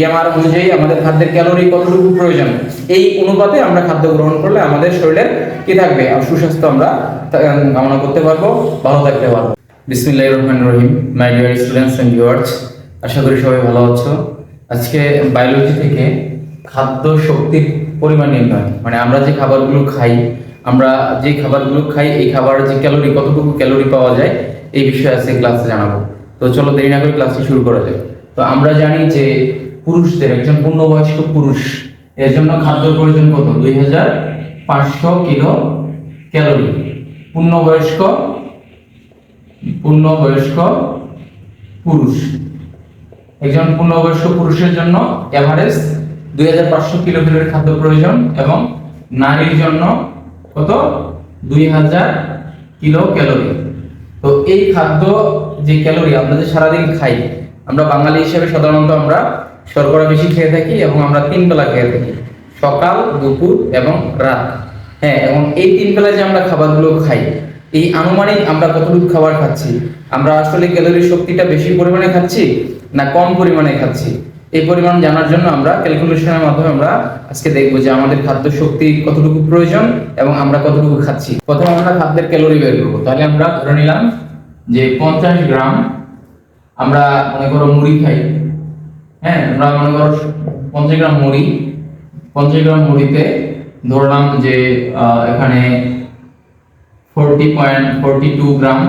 BMR অনুযায়ী আমাদের খাদ্যের ক্যালোরি কতটুকু প্রয়োজন? এই অনুপাতে আমরা খাদ্য গ্রহণ করলে আমাদের শরীরের কি থাকবে? আর সুস্বাস্থ্য আমরা কামনা করতে পারব, ভালো থাকতে পারব। বিসমিল্লাহির রহমানির রহিম। My dear students and viewers আশা করি সবাই ভালো আছো। আজকে বায়োলজি থেকে খাদ্য শক্তির পরিমাণ নির্ণয়। মানে আমরা যে খাবারগুলো খাই, আমরা যে খাবারগুলো খাই, এই খাবারের যে ক্যালোরি কতটুকু ক্যালোরি পাওয়া যায়, এই বিষয়ে আজকে ক্লাসে জানাব। তো চলো দেরি না করে ক্লাসটি শুরু করা যাক। তো আমরা জানি যে পুরুষদের, একজন পূর্ণবয়স্ক পুরুষ। এর জন্য খাদ্য প্রয়োজন কত? দুই হাজার পাঁচশো কিলো ক্যালোরি। পূর্ণবয়স্ক পূর্ণবয়স্ক পুরুষ। একজন পূর্ণবয়স্ক পুরুষের জন্য এভারেজ দুই হাজার পাঁচশো কিলো ক্যালোরি খাদ্য প্রয়োজন এবং নারীর জন্য কত? দুই হাজার কিলো ক্যালোরি। তো এই খাদ্য যে ক্যালোরি আমরা যে সারাদিন খাই, আমরা বাঙালি হিসেবে সাধারণত আমরা শর্করা বেশি খেয়ে থাকি এবং আমরা তিন বেলা খেয়ে থাকি। সকাল, দুপুর এবং রাত। হ্যাঁ এবং এই তিন বেলা যে আমরা খাবারগুলো খাই, এই আনুমানিক আমরা কতটুকু খাবার খাচ্ছি? আমরা আসলে ক্যালোরি শক্তিটা বেশি পরিমাণে খাচ্ছি না কম পরিমাণে খাচ্ছি? এই পরিমাণ জানার জন্য আমরা ক্যালকুলেশনের মাধ্যমে আমরা আজকে দেখব যে আমাদের খাদ্য শক্তি কতটুকু প্রয়োজন এবং আমরা কতটুকু খাচ্ছি। প্রথমে আমরা খাদ্যের ক্যালোরি বের করব। তাহলে আমরা ধরে নিলাম যে পঞ্চাশ গ্রাম আমরা মনে করো মুড়ি খাই। হ্যাঁ আমরা মনে করো পঞ্চাশ গ্রাম মুড়ি, পঞ্চাশ গ্রাম মুড়িতে ধরলাম যে এখানে forty point forty two gram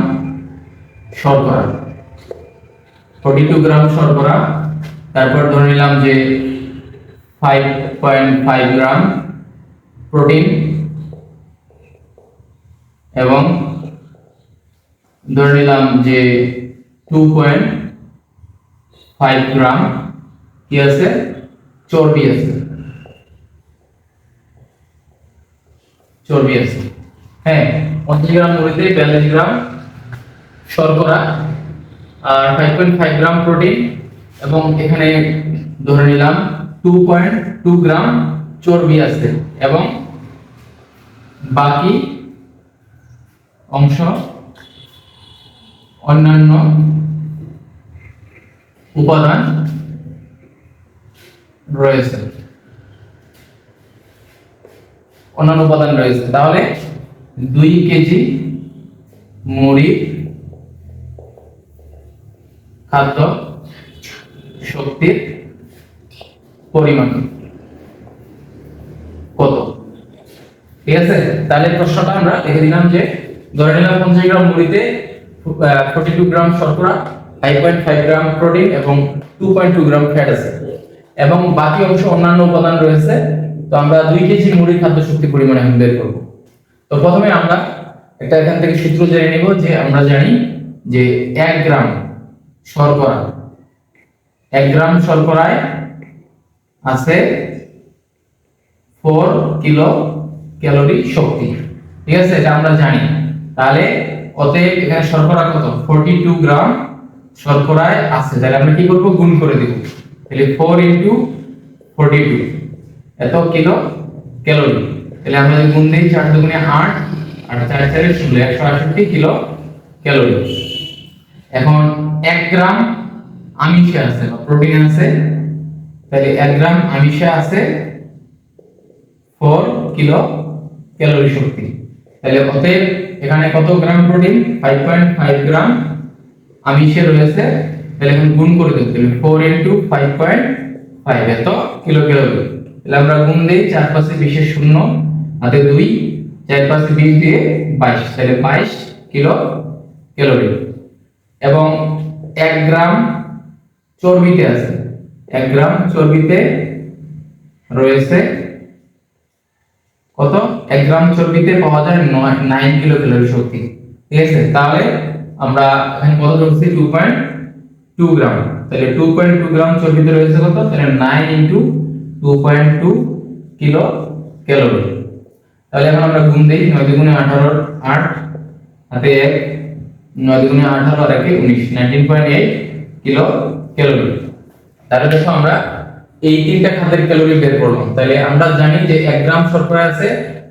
শর্করা। ফোরটি টু গ্রাম শর্করা, তারপর ধরে নিলাম যে five point five gram protein এবং ধরে নিলাম যে টু পয়েন্ট ফাইভ গ্রাম কি আছে? চর্বি আছে। চর্বি আছে। হ্যাঁ পঞ্চাশ গ্রাম মুড়িতে বিয়াল্লিশ গ্রাম শর্করা আর five point five gram protein এবং এখানে ধরে নিলাম টু পয়েন্ট টু গ্রাম চর্বি আছে এবং বাকি অংশ অন্যান্য উপাদান রয়েছে। অন্যান্য উপাদান রয়েছে। তাহলে দুই কেজি মুড়ি খাদ্য শক্তির পরিমাণ কত? ঠিক আছে? তাহলে প্রশ্নটা আমরা দেখে দিলাম যে, ধরে নিলাম পঞ্চাশ গ্রাম মুড়িতে ফোর্টি টু গ্রাম শর্করা five point five gram protein এবং two point two gram fat আছে এবং বাকি অংশ অন্যান্য উপাদান রয়েছে, তো আমরা দুই কেজি মুড়ি খাদ্য শক্তি পরিমাণ এখন বের করব। তো প্রথমে আমরা একটা এখান থেকে সূত্র জেনে নিব যে আমরা জানি যে এক গ্রাম শর্করা, এক গ্রাম শর্করায় আছে ফোর কিলো ক্যালোরি শক্তি। ঠিক আছে, এটা আমরা জানি। তাহলে অতএব এখানে শর্করা কত? ফোরটি টু গ্রাম শর্করায় আছে। তাহলে আমরা কি করব? গুণ করে দেব। তাহলে ফোর ইন্টু ফোরটি টু এত কিলো ক্যালোরি তাহলে আমরা যদি গুণ দিই চার দুগুণে আট, আর চার চারে ষোলো, একশো আটষট্টি কিলো ক্যালোরি এখন এক গ্রাম আমিষে আছে বা প্রোটিন আছে। তাহলে এক গ্রাম আমিষে আছে ফোর কিলো ক্যালোরি শক্তি। তাহলে অতএব এখানে কত gram protein five point five gram আমিষে রয়েছে তাহলে এখন গুণ করে দেবো তাহলে four into five point five এত কিলো ক্যালোরি তাহলে আমরা গুণ দিই, চার পাশে বিশের শূন্য, হাতে দুই, চার পাশে বিশ দিয়ে বাইশ, তাহলে বাইশ কিলো ক্যালোরি। এবং এক গ্রাম চর্বিতে আছে, এক গ্রাম চর্বিতে রয়েছে কত? এক গ্রাম চর্বিতে পাওয়া যায় নাইন কিলো শক্তি। ঠিক আছে? তাহলে আমরা এখানে কত ধরছি? টু পয়েন্ট টু গ্রাম তাহলে টু পয়েন্ট টু গ্রাম চর্বিতে রয়েছে কত? তাহলে nine into two point two kilo calorie তাহলে এখন আমরা গুণ দিই নয় দুগুণে আঠারো আট, হাতে এক, নয় দুগুণে আঠারো আর একে উনিশ nineteen point eight kilo calorie তাহলে দেখো আমরা এই তিনটা খাদ্যের ক্যালোরি বের করলাম। তাহলে আমরা জানি যে এক গ্রাম শর্করা আছে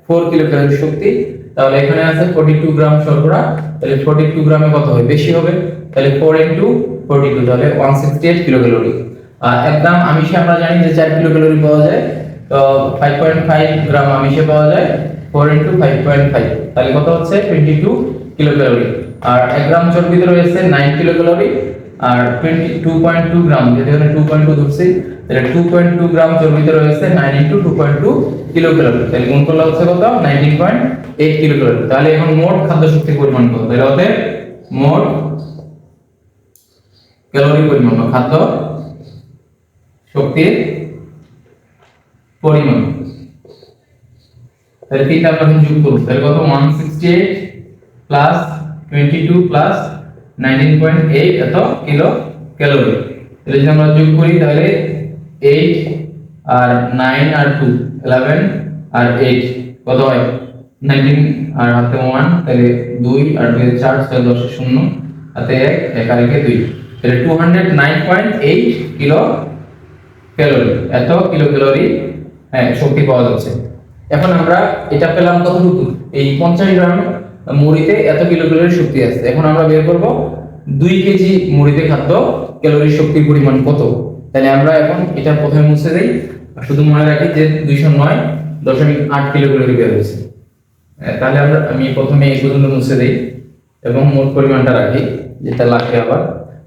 ফোর কিলো ক্যালোরি শক্তি। তাহলে এখানে আছে ফোর্টি টু গ্রাম শর্করা। তাহলে ফোর্টি টু গ্রামে কত হবে বেশি হবে। তাহলে ফোর ইন্টু ফোর্টি টু তাহলে one sixty eight kilo calorie আর এক গ্রাম আমিষে আমরা জানি যে চার কিলো ক্যালোরি পাওয়া যায়, তো ফাইভ পয়েন্ট ফাইভ গ্রাম আমিষে পাওয়া যায় four into five point five তাহলে কত হচ্ছে? টোয়েন্টি টু কিলো ক্যালোরি আর এক গ্রাম চর্বিতে রয়েছে নাইন কিলো ক্যালোরি আর twenty two point two gram যেটা এখানে টু পয়েন্ট টু ধরছি, তাহলে টু পয়েন্ট টু গ্রাম চর্বিতে রয়েছে nine into two point two kilo calorie তাহলে গুণ করলে হচ্ছে কত? Nineteen point eight kilo calorie তাহলে এখন মোট খাদ্য শক্তির পরিমাণ কত? তাহলে হতে মোট ক্যালোরি পরিমাণ খাদ্য শক্তির পরিমাণ। তাহলে তিনটা আমরা যোগ করব। তাহলে কত? 168 প্লাস 22 প্লাস 19.8 এত কিলো ক্যালোরি। তাহলে যদি আমরা যোগ করি, তাহলে 8 আর 9 আর 2 11 আর 8 কত হয়? 19 আর হাতে 1 তাহলে 2 আর 2 4 6 10 শূন্য, হাতে 1 এক আর একে 2 তাহলে 209.8 কিলো ক্যালোরি এত কিলো ক্যালোরি হ্যাঁ শক্তি পাওয়া যাচ্ছে। এখন আমরা এটা পেলাম কতটুকু? এই পঞ্চাশ গ্রাম মুড়িতে এত কিলো ক্যালোরি শক্তি আছে। এখন আমরা বের করব দুই কেজি মুড়িতে খাদ্য ক্যালোরি শক্তির পরিমাণ কত? তাহলে আমরা এখন এটা প্রথমে মুছে দেই। শুধু মনে রাখি যে দুইশো নয় দশমিক আট কিলো ক্যালোরি বের হয়েছে। তাহলে আমরা আমি প্রথমে এই পর্যন্ত মুছে দেই এবং মোট পরিমাণটা রাখি, যেটা লাগবে আবার।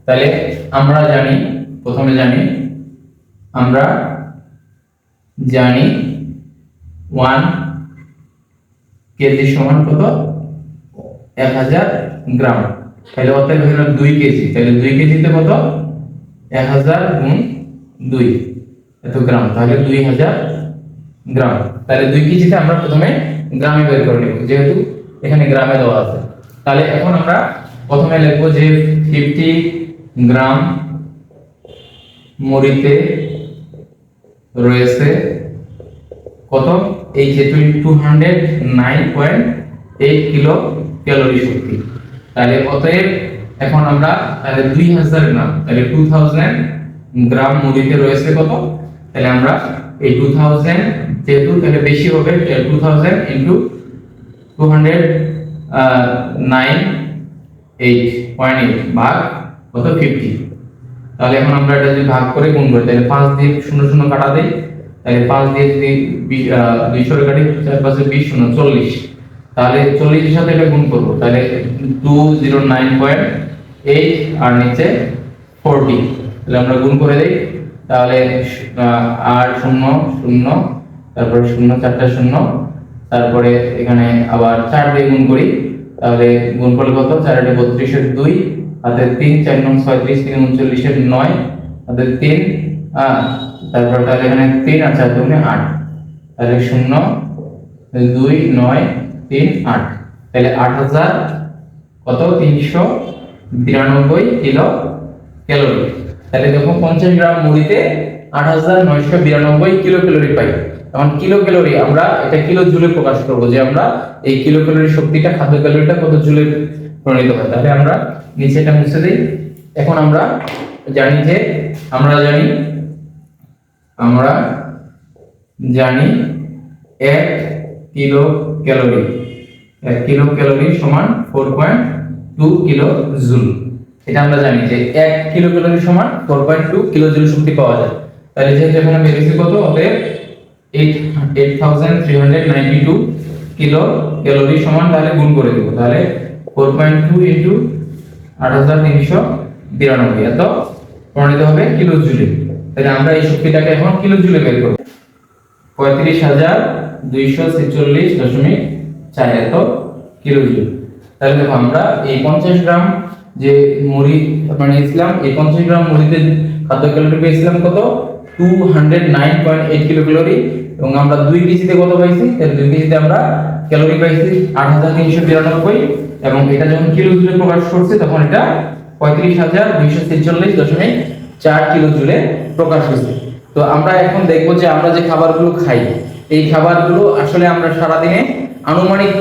তাহলে আমরা জানি, প্রথমে জানি, আমরা জানি ওয়ান কেজি সমান কত? এক হাজার গ্রাম। তাহলে অর্থাৎ হলো দুই কেজি। তাহলে দুই কেজিতে কত? এক হাজার গুণ দুই। এত গ্রাম। তাহলে দুই হাজার গ্রাম। তাহলে দুই কেজিতে আমরা প্রথমে গ্রামে বের করে নেব, যেহেতু এখানে গ্রামে দেওয়া আছে। তাহলে এখন আমরা প্রথমে লিখব যে ফিফটি গ্রাম মুড়িতে রয়েছে কত? এই যে two hundred nine point eight kilo calorie শক্তি। তাহলে অতএব এখন আমরা তাহলে দুই হাজার গ্রাম, তাহলে টু থাউজেন্ড গ্রাম মুড়িতে রয়েছে কত? তাহলে আমরা এই টু থাউজেন্ড যেহেতু তাহলে বেশি হবে two thousand into two hundred nine eight point eight ভাগ কত? ফিফটি তাহলে এখন আমরা এটা যদি ভাগ করে গুণ করি, তাহলে পাঁচ দিয়ে শূন্য শূন্য কাটা দেই, তাহলে পাঁচ দিয়ে যদি দুইশো কাটি, চার পাঁচে বিশ শূন্য, চল্লিশ। তাহলে চল্লিশের সাথে এটা গুণ করব, তাহলে two zero nine point eight আর নিচে ফোরটি তাহলে আমরা গুণ করে দেই, তাহলে আট শূন্য শূন্য, তারপরে শূন্য, চারটা শূন্য, তারপরে এখানে আবার চার দিয়ে গুণ করি, তাহলে গুণ করলে কত? চার আটে বত্রিশের দুই হাতে তিন, চার নং ছয়ত্রিশ তিন উনচল্লিশের নয় হাতে তিন তারপর তাহলে এখানে তিন আর চার দুগুণে আট। তাহলে শূন্য, দুই, নয়, তিন, আট। তাহলে আট হাজার কত? তিনশো বিরানব্বই কিলো ক্যালোরি। তাহলে দেখো পঞ্চাশ গ্রাম মুড়িতে আট হাজার নয়শো বিরানব্বই কিলো ক্যালোরি পাই। এখন কিলো ক্যালোরি আমরা এটা কিলো জুলে প্রকাশ করব যে আমরা এই কিলো ক্যালোরি শক্তিটা, খাদ্য ক্যালোরিটা কত জুলে প্রণীত হয়। তাহলে আমরা নিচে এটা মুছে দিই। এখন আমরা জানি যে, আমরা জানি আমরা জানি এক কিলো ক্যালোরি এক কিলো ক্যালোরি সমান four point two kilo joule এটা আমরা জানি যে এক কিলো ক্যালোরি সমান four point two kilo joule শক্তি পাওয়া যায়। তাহলে যেহেতু এখানে বেরিয়েছে কত? অতএব eight eight thousand three hundred ninety two kilo calorie সমান তাহলে গুণ করে দেবো। তাহলে ফোর পয়েন্ট টু ইন্টু আট হাজার তিনশো বিরানব্বই। এত প্রণীত হবে কিলো জুলে তাহলে আমরা এই শক্তিটাকে এখন কিলো জুলে বের করব। পঁয়ত্রিশ হাজার দুইশো ছেচল্লিশ দশমিক চার। এত কিলো জুল তাহলে দেখো আমরা এই পঞ্চাশ গ্রাম যে মুড়ি বানিয়েছিলাম এই পঞ্চাশ গ্রাম মুড়িতে খাদ্য ক্যালোরি পেয়েছিলাম কত? Two hundred nine point eight kilo calorie এবং আমরা দুই কেজিতে কত পাইছি? তাহলে দুই কেজিতে আমরা ক্যালোরি পাইছি আট হাজার তিনশো বিরানব্বই, এবং এটা যখন কিলো জুলে প্রকাশ করছে, তখন এটা পঁয়ত্রিশ হাজার দুইশো ছেচল্লিশ দশমিক চার কিলো জুলে প্রকাশ হয়েছে। তো আমরা এখন দেখব যে আমরা যে খাবারগুলো খাই, এই খাবারগুলো আসলে আমরা সারাদিনে আনুমানিক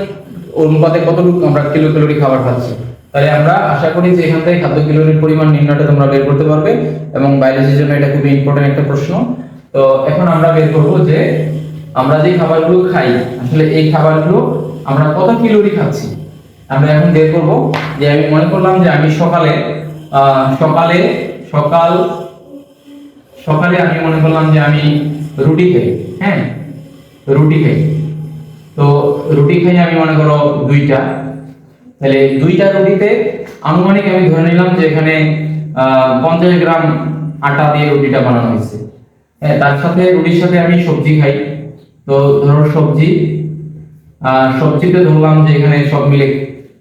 অনুপাতে কতটুকু আমরা কিলো ক্যালোরি খাবার খাচ্ছি? তাহলে আমরা আশা করি যে এখান থেকে খাদ্য ক্যালোরির পরিমাণ নির্ণয়টা তোমরা বের করতে পারবে এবং বায়োলজির জন্য এটা খুবই ইম্পর্টেন্ট একটা প্রশ্ন। তো এখন আমরা বের করব যে আমরা যে খাবারগুলো খাই, আসলে এই খাবারগুলো আমরা কত ক্যালোরি খাচ্ছি? আমরা এখন বের করব যে আমি মনে করলাম যে আমি সকালে সকালে, সকাল, সকালে আমি মনে করলাম যে আমি রুটি খাই হ্যাঁ? রুটি খাই। তো রুটি খাই আমি মনে করো দুইটা। তাহলে দুইটা রুটিতে আনুমানিক আমি ধরে নিলাম যে এখানে পঞ্চাশ গ্রাম আটা দিয়ে রুটিটা বানানো হয়েছে। হ্যাঁ তার সাথে রুটির সাথে আমি সবজি খাই। তো ধরো সবজি সবজিতে ধরলাম যে এখানে সব মিলে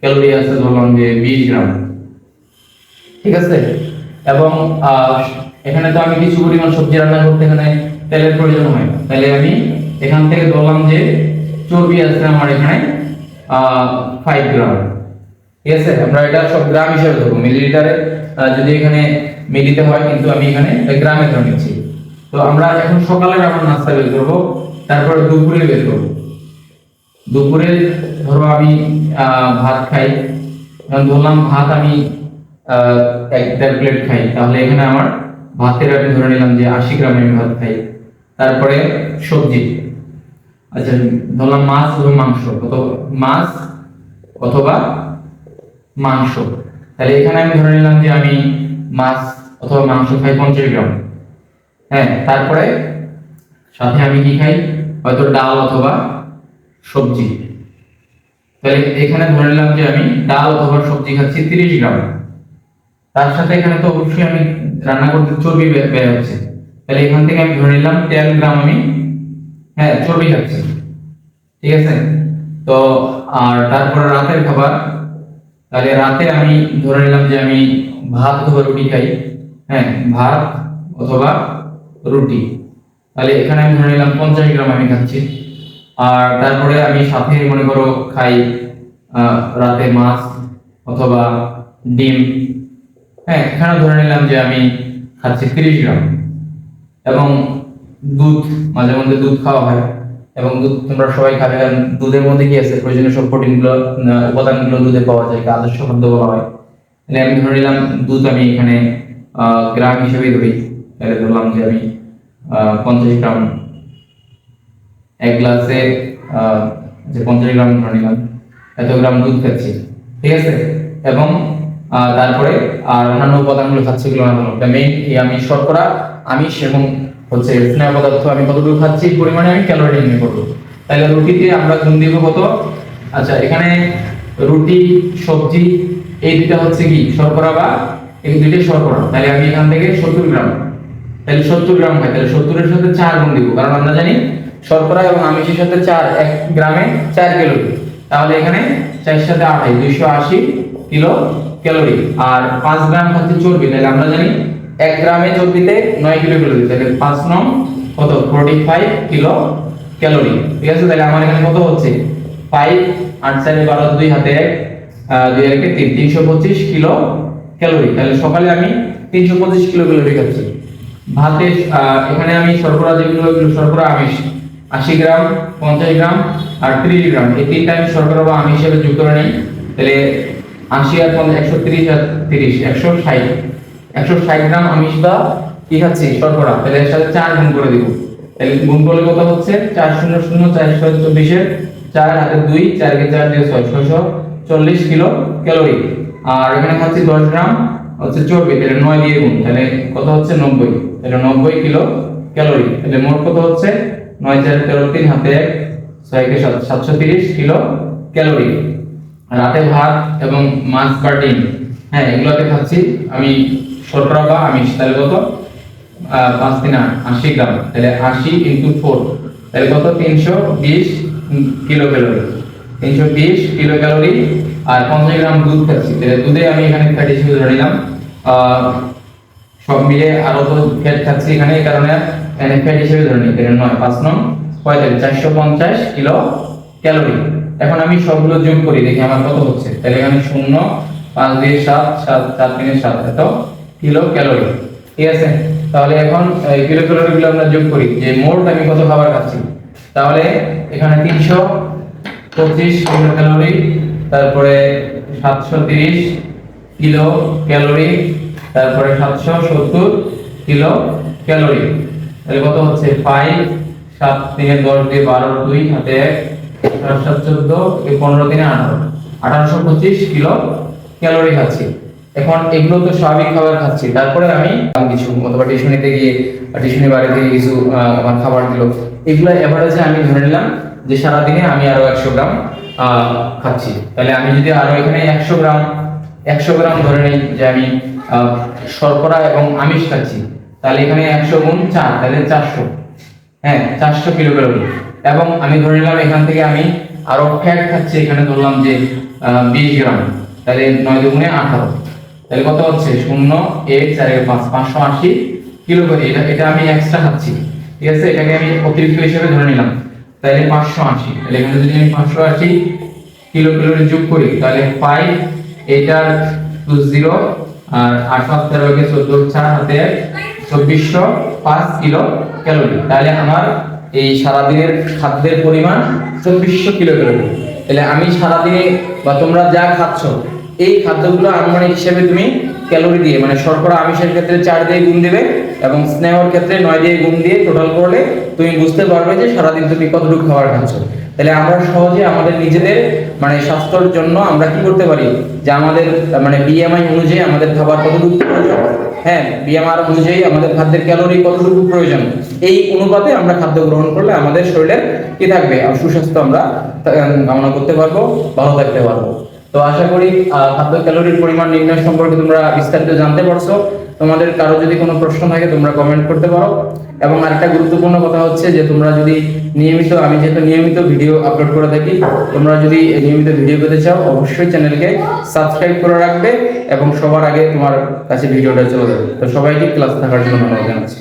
ক্যালোরি আছে ধরলাম যে বিশ গ্রাম। ঠিক আছে? এবং এখানে তো আমি কিছু পরিমাণ সবজি রান্না করতে এখানে তেলের প্রয়োজন হয় তাহলে আমি এখান থেকে ধরলাম যে চর্বি আছে আমার এখানে ফাইভ গ্রাম। ঠিক আছে আমরা এটা সব গ্রাম হিসেবে ধরবো, মিলিলিটারে যদি এখানে মিলিতে হয়, কিন্তু আমি এখানে গ্রামে ধরে নিচ্ছি। তো আমরা এখন সকালে আমার নাস্তা বের করব, তারপরে দুপুরে বের করব। দুপুরে ধরো আমি ভাত খাই ধরলাম ভাত আমি এক দেড় প্লেট খাই, তাহলে এখানে আমার ভাতের আমি ধরে নিলাম যে আশি গ্রাম আমি ভাত খাই। তারপরে সবজি। আচ্ছা ধরলাম মাছ এবং মাংস কত মাছ অথবা মাংস। তাহলে এখানে আমি ধরে নিলাম যে আমি মাছ অথবা মাংস খাই পঞ্চাশ গ্রাম। হ্যাঁ তারপরে সাথে আমি কি খাই? হয়তো ডাল অথবা সবজি। তাহলে এখানে ধরে নিলাম যে আমি ডাল অথবা সবজি খাচ্ছি তিরিশ গ্রাম। তার সাথে এখানে তো অবশ্যই আমি রান্না করতে চর্বি বে- বের হচ্ছে। তাহলে এখান থেকে আমি ধরে নিলাম টেন গ্রাম আমি হ্যাঁ চর্বি খাচ্ছি। ঠিক আছে? তো, আর তারপরে রাতের খাবার তাহলে রাতে আমি ধরে নিলাম যে আমি ভাত অথবা রুটি খাই হ্যাঁ ভাত অথবা রুটি। তাহলে এখানে আমি ধরে নিলাম পঞ্চাশ গ্রাম আমি খাচ্ছি। আর তারপরে আমি সাথে মনে করো খাই রাতে মাছ অথবা ডিম। হ্যাঁ এখানে ধরে নিলাম যে আমি খাচ্ছি তিরিশ গ্রাম। এবং দুধ, মাঝে মধ্যে দুধ খাওয়া হয়। এবং দুধ, তোমরা সবাই খাবে, কারণ দুধের মধ্যে কি আছে? প্রয়োজনীয় সব প্রোটিনগুলো উপাদানগুলো দুধে পাওয়া যায় আদর্শ খাদ্য বলা হয়। তাহলে আমি ধরে নিলাম, দুধ আমি এখানে গ্রাম হিসেবে ধরি। তাহলে ধরলাম যে আমি পঞ্চাশ গ্রাম, এক গ্লাসে যে পঞ্চাশ গ্রাম ধরে নিলাম, এত গ্রাম দুধ খাচ্ছি। ঠিক আছে? এবং তারপরে, আর অন্যান্য উপাদানগুলো খাচ্ছি, এগুলো মেইন আমি শর্করা, আমিষ এবং হচ্ছে স্নেহ পদার্থ আমি কতটুকু খাচ্ছি? পরিমাণে আমি ক্যালোরি নির্ণয় করব তাহলে রুটিতে আমরা গুণ দিব কত? আচ্ছা এখানে রুটি, সবজি, এই দুটা হচ্ছে কি? শর্করা বা এই দুইটাই শর্করা। তাহলে আমি এখান থেকে সত্তর গ্রাম, তাহলে সত্তর গ্রাম খাই, তাহলে সত্তরের সাথে চার গুণ দিব। কারণ আমরা জানি শর্করা এবং আমিষের সাথে চার, এক গ্রামে চার ক্যালোরি তাহলে এখানে চারের সাথে আঠাই দুইশো আশি কিলো ক্যালোরি আর পাঁচ গ্রাম হচ্ছে চর্বি। তাহলে আমরা জানি এক গ্রামে চর্বিতে নয় কিলো ক্যালোরি তাহলে পাঁচ নং কত? Forty five kilo calorie. ঠিক আছে? তাহলে আমার এখানে কত হচ্ছে? ফাইভ আট, চারে বারো, দুই, হাতে এক দুই, একে তিন, তিনশো পঁচিশ কিলো ক্যালোরি। তাহলে সকালে আমি তিনশো পঁচিশ কিলো ক্যালোরি খাচ্ছি। ভাতে এখানে আমি শর্করা যেগুলো, শর্করা আমিষ, আশি গ্রাম, পঞ্চাশ গ্রাম, আর ত্রিশ গ্রাম। এই তিনটা আমি শর্করা বা আমিষ হিসেবে যুক্ত নিই। তাহলে আশি আর একশো তিরিশ আর তিরিশ, একশো ষাট। একশো ষাট গ্রাম আমিষ বা কি খাচ্ছি? শর্করা। তাহলে এর সাথে চার গুণ করে দিব। তাহলে গুণ করলে কত হচ্ছে? চার শূন্য শূন্য চার ছয় চব্বিশের চার হাতে দুই চার দিয়ে ছয়, ছয়শো চল্লিশ কিলো ক্যালোরি। আর এখানে খাচ্ছি দশ গ্রাম, হচ্ছে চর্বি, তাহলে নয় দিয়ে গুণ। তাহলে কত হচ্ছে? নব্বই। তাহলে নব্বই কিলো ক্যালোরি। তাহলে মোট কত হচ্ছে? নয় চার তেরো তিন, হাতে এক ছয় কে সাত, সাতশো তিরিশ কিলো ক্যালোরি। রাতে ভাত এবং মাছ ডিম হ্যাঁ এগুলোতে খাচ্ছি। আমি শর্করা বা আমিষ তাহলে কত? পাঁচ আট, আশি গ্রাম। তাহলে আশি ইন্টু ফোর তাহলে কত? তিনশো বিশ কিলো ক্যালোরি তিনশো বিশ কিলো ক্যালোরি আর পঞ্চাশ গ্রাম দুধ খাচ্ছি তাহলে দুধে আমি এখানে ফ্যাট হিসেবে ধরে নিলাম। সব মিলে আরও তো ফ্যাট খাচ্ছি এখানে, এই কারণে ফ্যাট হিসেবে ধরে নিই। তাহলে নয়, পাঁচ নং, পঁয়তাল্লিশ, চারশো পঞ্চাশ কিলো ক্যালোরি এখন আমি সবগুলো যোগ করি, দেখি আমার কত হচ্ছে। তাহলে এখানে শূন্য, পাঁচ, দুই, সাত সাত চার তিনের সাত, এত। Kilo calorie. ঠিক আছে? তাহলে এখন কিলো ক্যালোরি গুলো আমরা যোগ করি, যে মোট আমি কত খাবার খাচ্ছি। তাহলে এখানে তিনশো পঁচিশ কিলো ক্যালোরি তারপরে সাতশো তিরিশ কিলো ক্যালোরি তারপরে সাতশো সত্তর কিলো ক্যালোরি তাহলে কত হচ্ছে? ফাইভ সাত তিনে দশ দিয়ে বারো, দুই, হাতে এক, সাত চোদ্দ পনেরো দিনে আঠারো। আঠারোশো পঁচিশ কিলো ক্যালোরি খাচ্ছি। এখন এগুলো তো স্বাভাবিক খাবার খাচ্ছি। তারপরে আমি কিছু, অথবা টিউশনিতে গিয়ে, টিউশনি বাড়ি থেকে কিছু আমার খাবার দিল। এগুলো এভারেজে আমি ধরে নিলাম যে সারাদিনে আমি আরও একশো গ্রাম খাচ্ছি। তাহলে আমি যদি আরও এখানে একশো গ্রাম একশো গ্রাম ধরে নিই যে আমি শর্করা এবং আমিষ খাচ্ছি, তাহলে এখানে একশো গুণ চার, তাহলে চারশো। হ্যাঁ চারশো কিলো ক্যালোরি এবং আমি ধরে নিলাম এখান থেকে আমি আরও ফ্যাট খাচ্ছি, এখানে ধরলাম যে বিশ গ্রাম, তাহলে নয় দুগুণে আঠারো। তাহলে কত হচ্ছে? শূন্য, এক, চার পাঁচ, পাঁচশো আশি। কিলো করে এটা? এটা আমি এক্সট্রা খাচ্ছি। ঠিক আছে? এটাকে আমি অতিরিক্ত হিসেবে ধরে নিলাম। তাহলে পাঁচশো আশি। তাহলে এখানে যদি আমি পাঁচশো আশি কিলো ক্যালোরি যোগ করি, তাহলে ফাইভ এটার টু জিরো আর আট পাঁচ তেরোকে চোদ্দ, চার হাতে চব্বিশশো পাঁচ কিলো ক্যালোরি তাহলে আমার এই সারাদিনের খাদ্যের পরিমাণ চব্বিশশো কিলো ক্যালোরি তাহলে আমি সারাদিনে বা তোমরা যা খাচ্ছ এই খাদ্যগুলো আনুমানিক হিসেবে তুমি ক্যালোরি দিয়ে মানে শর্করা, আমিষের ক্ষেত্রে চার দিয়ে গুণ দিবে এবং স্নেহর ক্ষেত্রে নয় দিয়ে গুণ দিয়ে টোটাল করলে তুমি বুঝতে পারবে যে সারাদিন তুমি কতটুকু খাবার খাচ্ছ। তাহলে আমরা সহজে আমাদের নিজেদের মানে স্বাস্থ্যের জন্য আমরা কি করতে পারি? যে আমাদের মানে বিএমআই অনুযায়ী আমাদের খাবার কতটুকু প্রয়োজন হ্যাঁ বিএমআর অনুযায়ী আমাদের খাদ্যের ক্যালোরি কতটুকু প্রয়োজন, এই অনুপাতে আমরা খাদ্য গ্রহণ করলে আমাদের শরীরে কি থাকবে? সুস্বাস্থ্য আমরা কামনা করতে পারব, ভালো থাকতে পারব। তো আশা করি খাদ্য ক্যালোরির পরিমাণ নির্ণয় সম্পর্কে তোমরা বিস্তারিত জানতে পারছ। তোমাদের কারও যদি কোনো প্রশ্ন থাকে, তোমরা কমেন্ট করতে পারো। এবং আরেকটা গুরুত্বপূর্ণ কথা হচ্ছে যে, তোমরা যদি নিয়মিত, আমি যেহেতু নিয়মিত ভিডিও আপলোড করে থাকি, তোমরা যদি নিয়মিত ভিডিও পেতে চাও, অবশ্যই চ্যানেলকে সাবস্ক্রাইব করে রাখবে এবং সবার আগে তোমার কাছে ভিডিওটা চলে যাবে। তো সবাইকে ক্লাস থাকার জন্য ধন্যবাদ জানাচ্ছি।